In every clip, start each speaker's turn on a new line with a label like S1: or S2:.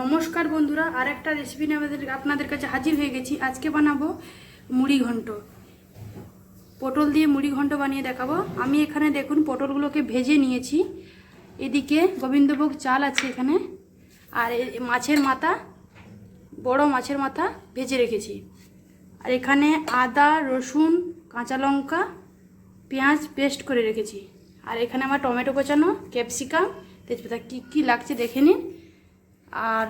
S1: নমস্কার বন্ধুরা আর একটা রেসিপি নিয়ে আমাদের আপনাদের কাছে হাজির হয়ে গেছি। আজকে বানাবো মুড়ি ঘন্ট। পটল দিয়ে মুড়ি ঘন্ট বানিয়ে দেখাবো। আমি এখানে দেখুন, পটলগুলোকে ভেজে নিয়েছি। এদিকে গোবিন্দভোগ চাল আছে এখানে। আর মাছের মাথা, বড় মাছের মাথা ভেজে রেখেছি। আর এখানে আদা, রসুন, কাঁচা লঙ্কা, পেঁয়াজ পেস্ট করে রেখেছি। আর এখানে আমার টমেটো কোচানো ক্যাপসিকাম। তেজপাতা কী কী লাগছে দেখে নিন। আর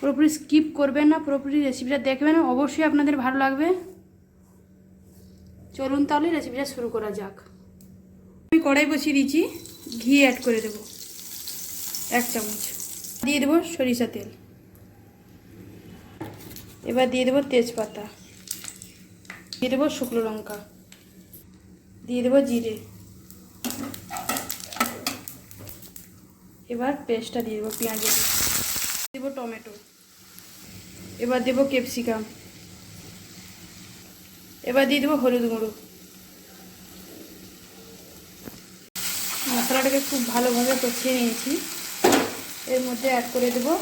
S1: পুরোপুরি স্কিপ করবেন না, পুরোপুরি রেসিপিটা দেখবেন, অবশ্যই আপনাদের ভালো লাগবে। চলুন তাহলে রেসিপিটা শুরু করা যাক। আমি কড়াই বসিয়ে দিয়েছি, ঘি অ্যাড করে দেব, এক চামচ। দিয়ে দেবো সরিষা তেল। এবার দিয়ে দেবো তেজপাতা। দিয়ে দেবো শুকনো লঙ্কা। দিয়ে দেবো জিরে। এবার পেস্টটা দিয়ে দেবো পেঁয়াজের দেবো টমেটো। এবার দেবো ক্যাপসিকাম। এবার দিয়ে দেবো হলুদ গুঁড়ো। মশলাটাকে খুব ভালোভাবে কষিয়ে নিয়েছি। এর মধ্যে অ্যাড করে দেবো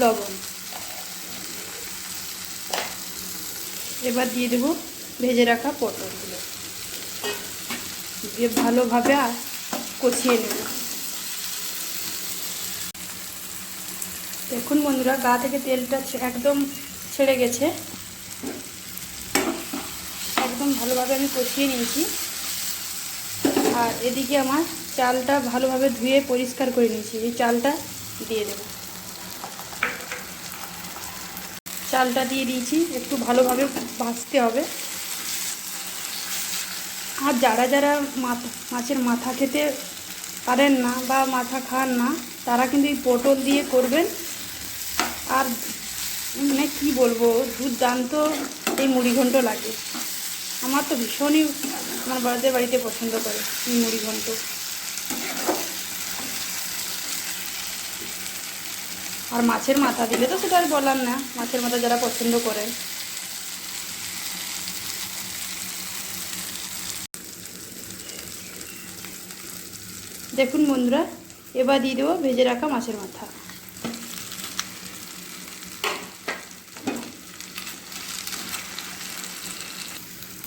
S1: লবণ। এবার দিয়ে দেবো ভেজে রাখা পটলগুলো। দিয়ে ভালোভাবে কষিয়ে নেব। দেখুন বন্ধুরা, গা থেকে তেলটা একদম ছেড়ে গেছে। একদম ভালোভাবে আমি কষিয়ে নিয়েছি। আর এদিকে আমার চালটা ভালোভাবে ধুয়ে পরিষ্কার করে নিয়েছি। এই চালটা দিয়ে দেব। চালটা দিয়ে দিয়েছি, একটু ভালোভাবে ভাজতে হবে। আর যারা যারা মাছের মাথা খেতে পারেন না বা মাথা খান না, তারা কিন্তু এই পটল দিয়ে করবেন। আর মানে কি বলব, দুর্দান্ত এই মুড়িঘণ্ট লাগে। আমার তো ভীষণই আমার বাড়িতে বাড়িতে পছন্দ করে এই মুড়িঘণ্ট আর মাছের মাথা দিলে তো সেটা আর বললাম না, মাছের মাথা যারা পছন্দ করেন। দেখুন বন্ধুরা, এবার দিয়ে দেবো ভেজে রাখা মাছের মাথা।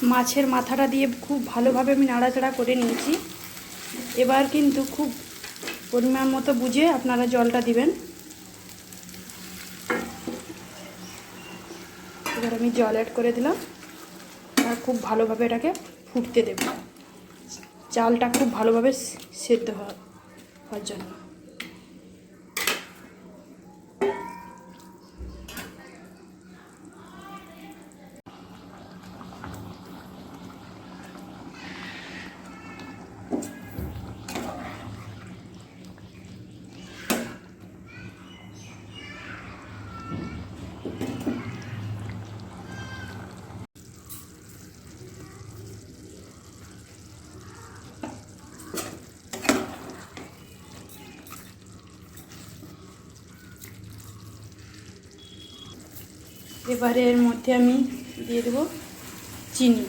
S1: মাছের মাথাটা দিয়ে খুব ভালোভাবে আমি নাড়াচাড়া করে নিয়েছি। এবার কিন্তু খুব পরিমাণ মতো বুঝে আপনারা জলটা দিবেন। এবার আমি জল অ্যাড করে দিলাম। আর খুব ভালোভাবে এটাকে ফুটতে দেব। চালটা খুব ভালোভাবে সেদ্ধ হওয়া- হওয়ার জন্য। এবারে এর মধ্যে আমি দিয়ে দেবো চিনি।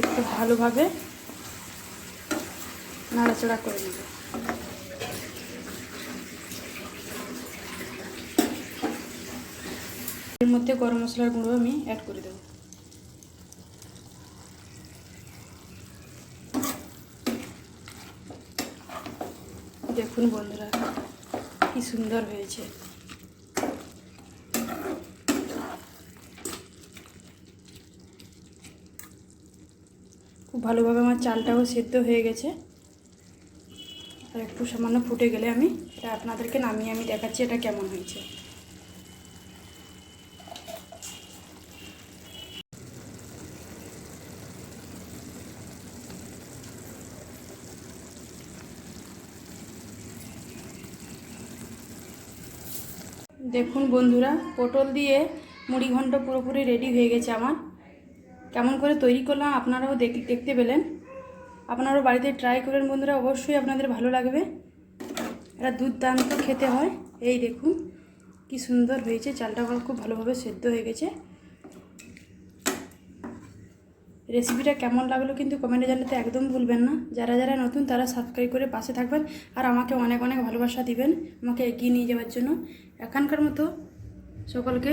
S1: একটু ভালোভাবে নাড়াচাড়া করে নেব। এর মধ্যে গরম মশলার গুঁড়ো আমি অ্যাড করে দেবো। দেখুন বন্ধুরা, কি সুন্দর হয়েছে। ভালোভাবে আমার চালটাও সেদ্ধ হয়ে গেছে। আর একটু সামান্য ফুটে গেলে আমি এটা আপনাদেরকে নামিয়ে আমি দেখাচ্ছি এটা কেমন হয়েছে। দেখুন বন্ধুরা, পটল দিয়ে মুড়ি ঘন্ট পুরোপুরি রেডি হয়ে গেছে আমার। কেমন করে তৈরি করলাম আপনারাও দেখতে পেলেন। আপনারাও বাড়িতে ট্রাই করেন বন্ধুরা, অবশ্যই আপনাদের ভালো লাগবে। এটা দুর্দান্ত খেতে হয়। এই দেখুন, কি সুন্দর হয়েছে। চালটা খুব ভালোভাবে সেদ্ধ হয়ে গেছে। রেসিপিটা কেমন লাগল কিন্তু কমেন্টে জানাতে একদম ভুলবেন না। যারা যারা নতুন, তারা সাবস্ক্রাইব করে পাশে থাকবেন আর আমাকে অনেক অনেক ভালোবাসা দিবেন। আমাকে এগিয়ে নিয়ে যাওয়ার জন্য। এখানকার মতো সকলকে